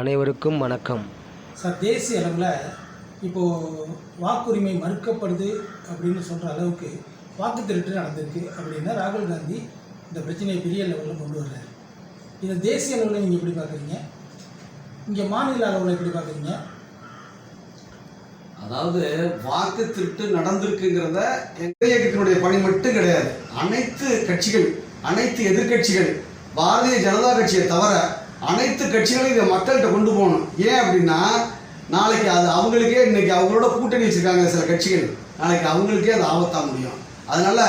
அனைவருக்கும் வணக்கம். சார் தேசிய அளவில் இப்போது வாக்குரிமை மறுக்கப்படுது அப்படின்னு சொல்கிற அளவுக்கு வாக்கு திருட்டு நடந்திருக்கு அப்படின்னா ராகுல் காந்தி இந்த பிரச்சனையை பெரிய லெவலில் கொண்டு வர்றாரு. இதை தேசிய அளவில் நீங்கள் எப்படி பார்க்குறீங்க? இங்கே மாநில அளவில் எப்படி பார்க்குறீங்க? அதாவது வாக்கு திருட்டு நடந்திருக்குங்கிறத எங்க இயக்கத்தினுடைய பணி மட்டும் கிடையாது. அனைத்து கட்சிகள் அனைத்து எதிர்க்கட்சிகள் பாரதிய ஜனதா கட்சியை தவிர அனைத்து கட்சிகளும் இதை மக்கள்கிட்ட கொண்டு போகணும். ஏன் அப்படின்னா நாளைக்கு அது அவங்களுக்கே இன்னைக்கு அவங்களோட கூட்டணி வச்சிருக்காங்க சில கட்சிகள். நாளைக்கு அவங்களுக்கே அது ஆபத்தாக முடியும். அதனால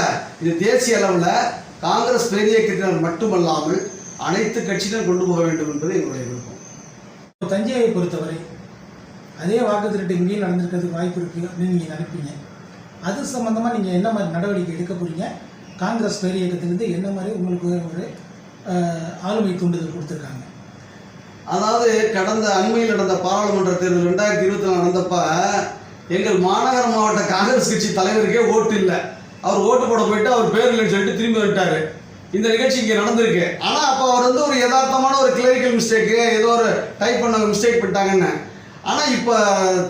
இது தேசிய அளவில் காங்கிரஸ் பேரியக்கத்தினர் மட்டுமல்லாமல் அனைத்து கட்சியினரும் கொண்டு போக வேண்டும் என்பது எங்களுடைய விருப்பம். இப்போ தஞ்சையை பொறுத்தவரை அதே வாக்கு திருட்டு இங்கேயும் நடந்திருக்கிறதுக்கு வாய்ப்பு இருக்குது அப்படின்னு நீங்கள் நினைப்பீங்க. அது சம்மந்தமாக நீங்கள் என்ன மாதிரி நடவடிக்கை எடுக்க போகிறீங்க காங்கிரஸ் பேர் இயக்கத்திலிருந்து என்ன மாதிரி உங்களுக்கு ஒரு ஆளுமை தூண்டுதல் கொடுத்துருக்காங்க? அதாவது கடந்த அண்மையில் நடந்த பாராளுமன்ற தேர்தல் ரெண்டாயிரத்தி இருபத்தி நாலு நடந்தப்ப எங்கள் மாநகர மாவட்ட காங்கிரஸ் கட்சி தலைவருக்கே ஓட்டு இல்லை. அவர் ஓட்டு போட போயிட்டு அவர் பேர் இல்லைன்னு சொல்லிட்டு திரும்பி வந்துட்டாரு. இந்த நிகழ்ச்சி இங்கே நடந்திருக்கு. ஆனால் அப்போ அவர் வந்து ஒரு யதார்த்தமான ஒரு கிளரிக்கல் மிஸ்டேக்கு ஏதோ ஒரு டைப் பண்ண மிஸ்டேக் பண்ணிட்டாங்கன்னு. ஆனால் இப்போ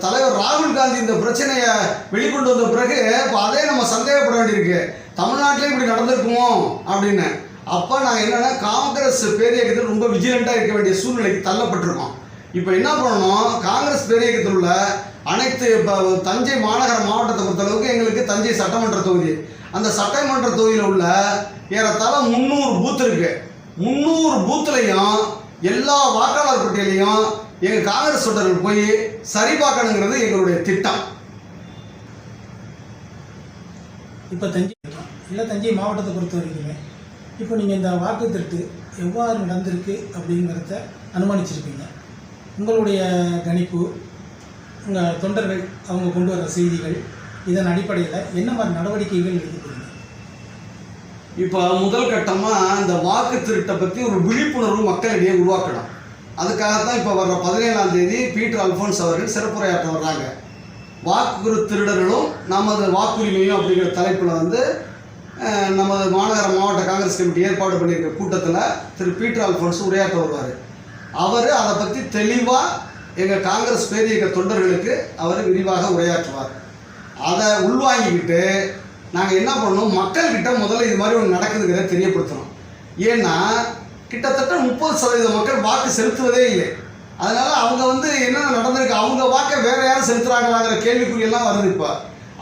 தலைவர் ராகுல் காந்தி இந்த பிரச்சனையை வெளிக்கொண்டு வந்த பிறகு இப்போ அதே நம்ம சந்தேகப்பட வேண்டியிருக்கு. தமிழ்நாட்டிலே இப்படி நடந்திருக்குமோ அப்படின்னு. அப்போ நாங்கள் என்னென்னா காங்கிரஸ் பேரியக்கத்தில் ரொம்ப விஜிலண்ட்டாக இருக்க வேண்டிய சூழ்நிலைக்கு தள்ளப்பட்டிருக்கோம் இப்போ என்ன பண்ணணும்? காங்கிரஸ் பேரியக்கத்தில் உள்ள அனைத்து இப்போ தஞ்சை மாநகர மாவட்டத்தை பொறுத்தளவுக்கு எங்களுக்கு தஞ்சை சட்டமன்ற தொகுதி. அந்த சட்டமன்ற தொகுதியில் உள்ள ஏறத்தாழ முந்நூறு பூத் இருக்கு. முந்நூறு பூத்துலையும் எல்லா வாக்காளர் பட்டியலையும் எங்கள் காங்கிரஸ் தொண்டர்கள் போய் சரி பார்க்கணுங்கிறது எங்களுடைய திட்டம். இப்போ தஞ்சை இல்லை தஞ்சை மாவட்டத்தை பொறுத்த வரைக்குமே இப்போ நீங்கள் இந்த வாக்கு திருட்டு எவ்வாறு நடந்திருக்கு அப்படிங்கிறத அனுமானிச்சிருப்பீங்க. உங்களுடைய கணிப்பு உங்கள் தொண்டர்கள் அவங்க கொண்டு வர செய்திகள் இதன் அடிப்படையில் என்ன மாதிரி நடவடிக்கைகள் எடுத்துக்கிறீங்க இப்போ முதல் கட்டமாக இந்த வாக்கு திருட்டை பற்றி ஒரு விழிப்புணர்வு மக்களிடையே உருவாக்கணும். அதுக்காகத்தான் இப்போ வர்ற பதினேழாம் தேதி பீட்டர் அல்ஃபோன்ஸ் அவர்கள் சிறப்புரையாற்ற வர்றாங்க. வாக்கு திருடர்களும் நமது வாக்குரிமையும் அப்படிங்கிற தலைப்பில் வந்து நமது மாநகர மாவட்ட காங்கிரஸ் கமிட்டி ஏற்பாடு பண்ணியிருக்க கூட்டத்தில் திரு பீட்டர் அல்ஃபோன்ஸ் உரையாற்ற வருவார். அவர் அதை பற்றி தெளிவாக எங்கள் காங்கிரஸ் பேரியக்க தொண்டர்களுக்கு அவர் விரிவாக உரையாற்றுவார். அதை உள்வாங்கிக்கிட்டு நாங்கள் என்ன பண்ணணும்? மக்கள்கிட்ட முதல்ல இது மாதிரி ஒன்று நடக்குதுங்கிறத தெரியப்படுத்தணும். ஏன்னா கிட்டத்தட்ட முப்பது சதவீத மக்கள் வாக்கு செலுத்துவதே இல்லை. அதனால் அவங்க வந்து என்னென்ன நடந்திருக்கு? அவங்க வாக்கை வேறு யாரும் செலுத்துறாங்களாங்கிற கேள்விக்குறியெல்லாம் வருது இப்போ.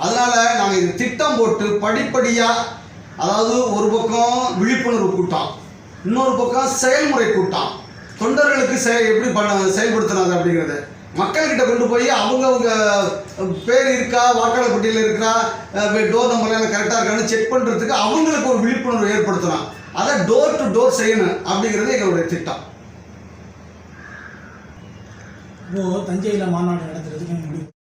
அதனால் நாங்கள் இது திட்டம் போட்டு படிப்படியாக அதாவது ஒரு பக்கம் விழிப்புணர்வு கூட்டம் இன்னொரு பக்கம் செயல்முறை கூட்டம். தொண்டர்களுக்கு செய எப்படி பண்ண செயல்படுத்துறாங்க அப்படிங்கிறது. மக்கள்கிட்ட கொண்டு போய் அவங்கவுங்க பேர் இருக்கா வாக்காளர் பட்டியலில் இருக்கா டோர் நம்பர்லாம் கரெக்டாக இருக்கான்னு செக் பண்ணுறதுக்கு அவங்களுக்கு ஒரு விழிப்புணர்வு ஏற்படுத்தணும் அதை டோர் டு டோர் செய்யணும் அப்படிங்கிறது எங்களுடைய திட்டம். இப்போது தஞ்சையில் மாநாடு நடந்திருக்கு.